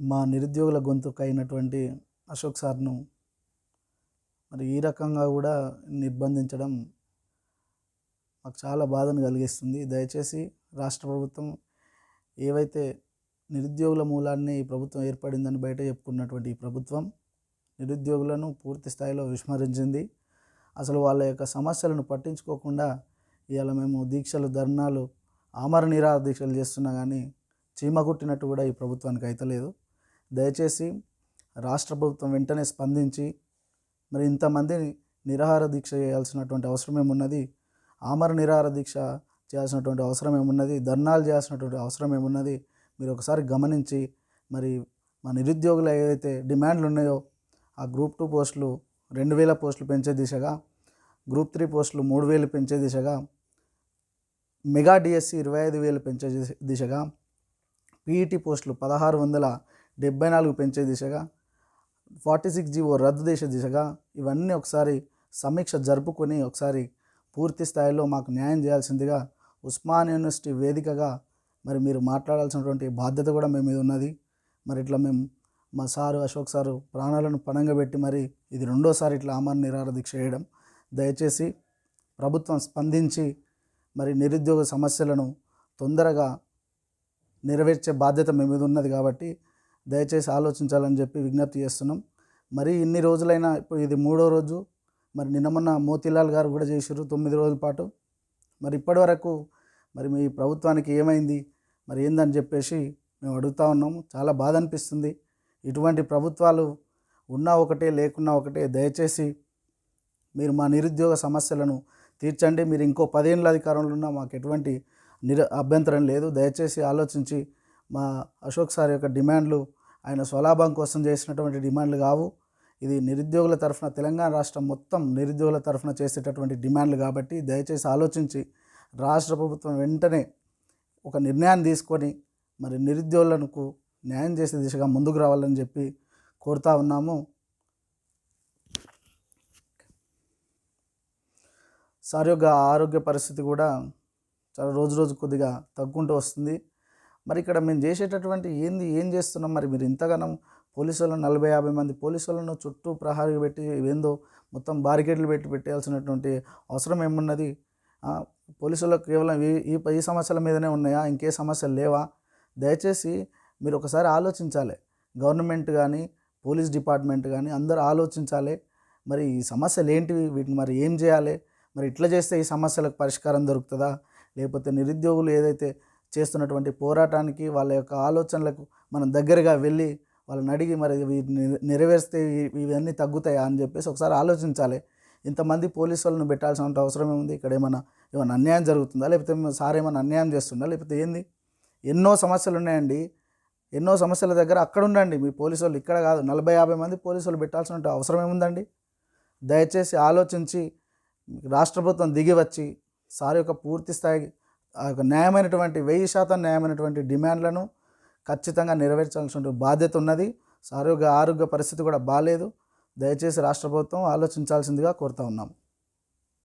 మా నిరుద్యోగుల గొంతుక అయినటువంటి అశోక్ సార్ను మరి ఈ రకంగా కూడా నిర్బంధించడం మాకు చాలా బాధను కలిగిస్తుంది. దయచేసి రాష్ట్ర ప్రభుత్వం ఏవైతే నిరుద్యోగుల మూలాన్ని ఈ ప్రభుత్వం ఏర్పడిందని బయట చెప్పుకున్నటువంటి ఈ ప్రభుత్వం నిరుద్యోగులను పూర్తి స్థాయిలో విస్మరించింది. అసలు వాళ్ళ యొక్క సమస్యలను పట్టించుకోకుండా ఇవాళ మేము దీక్షలు ధర్నాలు ఆమర దీక్షలు చేస్తున్నా కానీ చీమ కుట్టినట్టు కూడా ఈ ప్రభుత్వానికి అయితలేదు. దయచేసి రాష్ట్ర ప్రభుత్వం వెంటనే స్పందించి మరి ఇంతమంది నిరాహార దీక్ష చేయాల్సినటువంటి అవసరం ఏమున్నది? ఆమర నిరాహార దీక్ష చేయాల్సినటువంటి అవసరం ఏమున్నది? ధర్నాలు చేయాల్సినటువంటి అవసరం ఏమున్నది? మీరు ఒకసారి గమనించి మరి మా నిరుద్యోగులు ఏవైతే డిమాండ్లు ఉన్నాయో ఆ గ్రూప్ టూ పోస్టులు రెండు వేల పోస్టులు పెంచే దిశగా గ్రూప్ త్రీ పోస్టులు మూడు వేలు పెంచే దిశగా మెగా డిఎస్సి ఇరవై ఐదు వేలు పెంచే దిశగా పీఈటీ పోస్టులు పదహారు వందల డెబ్బై నాలుగు పెంచే దిశగా ఫార్టీ సిక్స్ జీవో రద్దు చేసే దిశగా ఇవన్నీ ఒకసారి సమీక్ష జరుపుకొని ఒకసారి పూర్తి స్థాయిలో మాకు న్యాయం చేయాల్సిందిగా ఉస్మాన్ యూనివర్సిటీ వేదికగా మరి మీరు మాట్లాడాల్సినటువంటి బాధ్యత కూడా మేము మీద ఉన్నది. మరి ఇట్లా మేము మా సారు అశోక్ సారు ప్రాణాలను పణంగా పెట్టి మరి ఇది రెండోసారి ఇట్లా ఆమరణ నిరాహార దీక్ష చేయడం. దయచేసి ప్రభుత్వం స్పందించి మరి నిరుద్యోగ సమస్యలను తొందరగా నెరవేర్చే బాధ్యత మీ మీద ఉన్నది కాబట్టి దయచేసి ఆలోచించాలని చెప్పి విజ్ఞప్తి చేస్తున్నాం. మరి ఇన్ని రోజులైనా ఇప్పుడు ఇది మూడో రోజు. మరి నిన్న మొన్న మోతీలాల్ గారు కూడా చేసారు తొమ్మిది రోజుల పాటు. మరి ఇప్పటి వరకు మరి మీ ప్రభుత్వానికి ఏమైంది? మరి ఏందని చెప్పేసి మేము అడుగుతా ఉన్నాము చాలా బాధ అనిపిస్తుంది. ఇటువంటి ప్రభుత్వాలు ఉన్నా ఒకటే లేకున్నా ఒకటే దయచేసి మీరు మా నిరుద్యోగ సమస్యలను తీర్చండి. మీరు ఇంకో పదేళ్ళ అధికారంలో ఉన్నా మాకు ఎటువంటి నిర అభ్యంతరం లేదు. దయచేసి ఆలోచించి మా అశోక్ సార్ యొక్క డిమాండ్లు ఆయన స్వలాభం కోసం చేసినటువంటి డిమాండ్లు కావు. ఇది నిరుద్యోగుల తరఫున తెలంగాణ రాష్ట్రం మొత్తం నిరుద్యోగుల తరఫున చేసేటటువంటి డిమాండ్లు కాబట్టి దయచేసి ఆలోచించి రాష్ట్ర ప్రభుత్వం వెంటనే ఒక నిర్ణయాన్ని తీసుకొని మరి నిరుద్యోగులకు న్యాయం చేసే దిశగా ముందుకు రావాలని చెప్పి కోరుతా ఉన్నాము. సార్ యొక్క ఆరోగ్య పరిస్థితి కూడా చాలా రోజు రోజు కొద్దిగా తగ్గుకుంటూ వస్తుంది. మరి ఇక్కడ మేము చేసేటటువంటి ఏంది ఏం చేస్తున్నాం? మరి మీరు ఇంతగానం పోలీసులను నలభై యాభై మంది పోలీసులను చుట్టూ ప్రహారీ పెట్టి ఏందో మొత్తం బారికేడ్లు పెట్టి పెట్టాల్సినటువంటి అవసరం ఏమున్నది? పోలీసులకు కేవలం ఈ ఈ సమస్యల మీదనే ఉన్నాయా? ఇంకే సమస్యలు లేవా? దయచేసి మీరు ఒకసారి ఆలోచించాలి. గవర్నమెంట్ కానీ పోలీస్ డిపార్ట్మెంట్ కానీ అందరూ ఆలోచించాలి. మరి ఈ సమస్యలు ఏంటివి? వీటిని మరి ఏం చేయాలి? మరి ఇట్లా చేస్తే ఈ సమస్యలకు పరిష్కారం దొరుకుతుందా? లేకపోతే నిరుద్యోగులు ఏదైతే చేస్తున్నటువంటి పోరాటానికి వాళ్ళ యొక్క ఆలోచనలకు మనం దగ్గరగా వెళ్ళి వాళ్ళని అడిగి మరి వీటిని నెరవేరిస్తే ఇవన్నీ తగ్గుతాయా అని చెప్పేసి ఒకసారి ఆలోచించాలి. ఇంతమంది పోలీసు వాళ్ళని పెట్టాల్సిన అవసరం ఏముంది? ఇక్కడ ఏమైనా ఏమైనా అన్యాయం జరుగుతుందా? లేకపోతే సార్ ఏమైనా అన్యాయం చేస్తుందా? లేకపోతే ఏంది? ఎన్నో సమస్యలు ఉన్నాయండి. ఎన్నో సమస్యల దగ్గర అక్కడ ఉండండి. మీ పోలీసు వాళ్ళు ఇక్కడ కాదు. నలభై యాభై మంది పోలీసు వాళ్ళు పెట్టాల్సిన అవసరం ఏముందండి? దయచేసి ఆలోచించి రాష్ట్ర ప్రభుత్వం దిగి వచ్చి సార్ యొక్క పూర్తి స్థాయి న్యాయమైనటువంటి వెయ్యి శాతం న్యాయమైనటువంటి డిమాండ్లను ఖచ్చితంగా నెరవేర్చాల్సిన బాధ్యత ఉన్నది. ఆరోగ్య ఆరోగ్య పరిస్థితి కూడా బాగాలేదు దయచేసి రాష్ట్ర ప్రభుత్వం ఆలోచించాల్సిందిగా కోరుతా ఉన్నాము